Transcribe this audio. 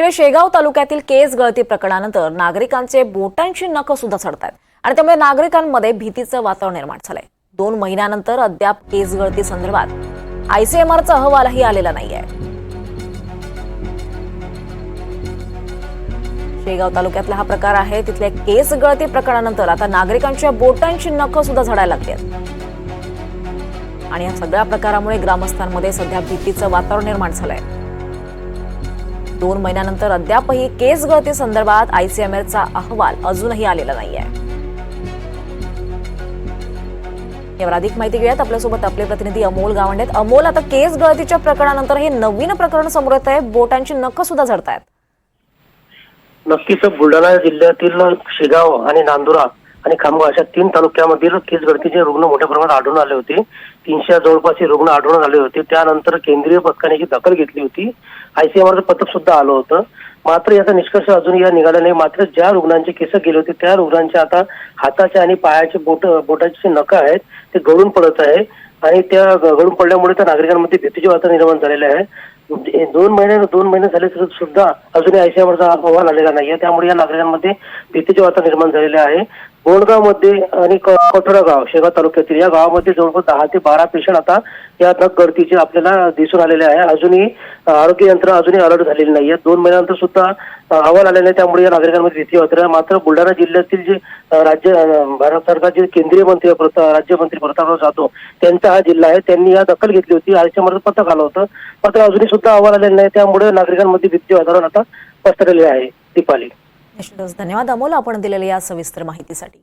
इकडे शेगाव तालुक्यातील केस गळती प्रकरणानंतर नागरिकांचे बोटांची नखं सुद्धा चढतात आणि त्यामुळे नागरिकांमध्ये भीतीचं वातावरण निर्माण झालंय. दोन महिन्यानंतर अद्याप केस गळती संदर्भात आयसीएमआरचा अहवालही आलेला नाहीये. शेगाव तालुक्यातला हा प्रकार आहे. तिथल्या केस गळती प्रकरणानंतर आता नागरिकांच्या बोटांची नखं सुद्धा झडायला लागली आहेत. आणि या सगळ्या प्रकारामुळे ग्रामस्थांमध्ये सध्या भीतीचं वातावरण निर्माण झालंय. दोन महिन्यानंतर अद्यापही केस गळती संदर्भात आयसीएमएलचा अहवाल अजूनही आलेला नाहीये. यावर अधिक माहिती घेऊयात. आपल्यासोबत आपले प्रतिनिधी अमोल गावंडेत आहेत. अमोल आता केस गळतीच्या प्रकरणानंतर हे नवीन प्रकरण समोर येत आहे. बोटांची नखं सुद्धा झडतायत. नक्कीच बुलढाणा जिल्ह्यातील शेगाव आणि नांदुरा आणि खामगाव अशा तीन तालुक्यामधील केस गळतीचे रुग्ण मोठ्या प्रमाणात आढळून आले होते. तीनशे जवळपास हे रुग्ण आढळून आले होते. त्यानंतर केंद्रीय पथकाने याची दखल घेतली होती आयसीएमआरचं पथक सुद्धा आलं होतं. मात्र याचा निष्कर्ष अजून या निघाला नाही. मात्र ज्या रुग्णांचे केस गेले होते त्या रुग्णांच्या आता हाताचे आणि पायाचे बोट बोटाचे जे आहेत ते गळून पडत आहे. आणि त्या गळून पडल्यामुळे त्या नागरिकांमध्ये भीतीचे वातावरण निर्माण झालेले आहे. दोन महिने दोन महिने झाले तरी सुद्धा अजूनही आयसीआयवरचा अहवाल आलेला नाहीये. त्यामुळे या नागरिकांमध्ये भीतीचे वातावरण निर्माण झालेले आहे. बोंडगावमध्ये आणि क- कठोरा गाव शेगाव तालुक्यातील या गावामध्ये जवळपास दहा ते बारा पेशंट आता या नग गर्दीचे आपल्याला दिसून आलेले आहे. अजूनही आरोग्य यंत्रणा अजूनही अलर्ट झालेली नाहीये. दोन महिन्यानंतर सुद्धा अहवाल आलेला आहे त्यामुळे या नागरिकांमध्ये भीती वाटत आहे मात्र बुलढाणा जिल्ह्यातील जे राज्य भारत सरकारचे केंद्रीय मंत्री राज्यमंत्री प्रतापराव जाधव त्यांचा हा जिल्हा आहे. त्यांनी या दखल घेतली होती. आयसीएमआरचं पथक आलं होतं. मात्र अजूनही सुद्धा अहवाल आलेला नाही त्यामुळे नागरिकांमध्ये भीती वातावरण आता पसरलेले आहे. दीपाली. निश्चितच धन्यवाद. अमोल आपण दिलेल्या या सविस्तर माहितीसाठी.